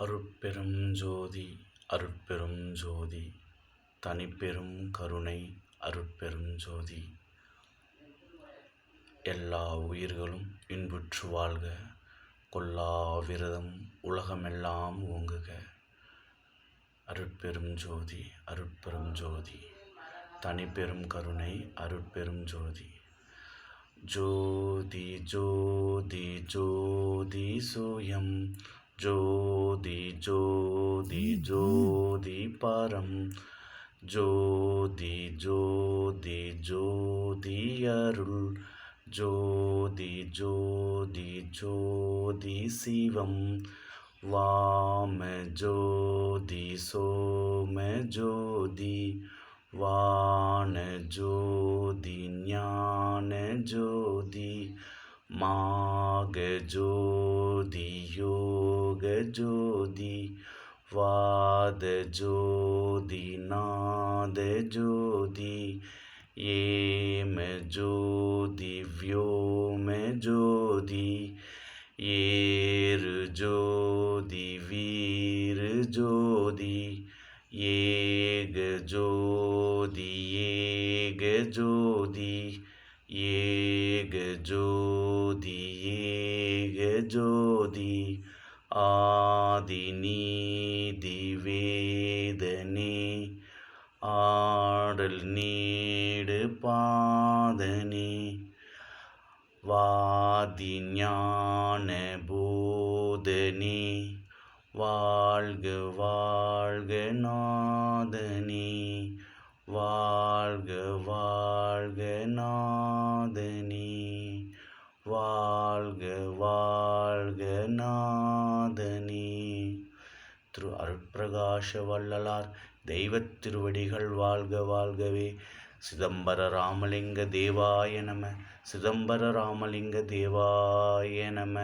அருட்பெரும் ஜோதி அருட்பெரும் ஜோதி தனிப்பெரும் கருணை அருட்பெரும் ஜோதி. எல்லா உயிர்களும் இன்புற்று வாழ்க கொல்லா விரதம் உலகமெல்லாம் ஓங்குக. அருட்பெரும் ஜோதி அருட்பெரும் ஜோதி தனிப்பெரும் கருணை அருட்பெரும் ஜோதி. ஜோதி ஜோதி ஜோதி சோயம் ஜோதி ஜோதி ஜோதி பரம் ஜோதி ஜோதி ஜோதி அருள் ஜோதி ஜோதி ஜோதி சிவம் வாம ஜோதி சோம ஜோதி வான ஜோதி ஞான ஜோதி மாக ஜோதி ज्योदी वाद ज्योदी नाद ज्योदी ये मैं ज्योदि व्यो मैं ज्योदि येर ज्योदि वीर ज्योदि ये ज्योदि ये ज्योदि ये ज्योदि ये ज्योदि ये ஜோதி ஆதி ஆடல் நீடு பாதனே. வாதி ஞான போதனே வாழ்க வாழ்க நாதனே. வாழ்க வாழ்க நாதனே வாழ்க வாழ்க நா திரு அருட்பிரகாஷ வள்ளலார் தெய்வத் திருவடிகள் வாழ்க வாழ்கவே. சிதம்பர ராமலிங்க தேவாய நம சிதம்பர ராமலிங்க தேவாய நம.